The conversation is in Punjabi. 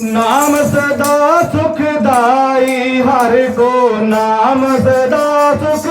ਨਾਮ ਸਦਾ ਸੁਖਦਾਈ ਹਰ ਕੋ ਨਾਮ ਸਦਾ ਸੁਖ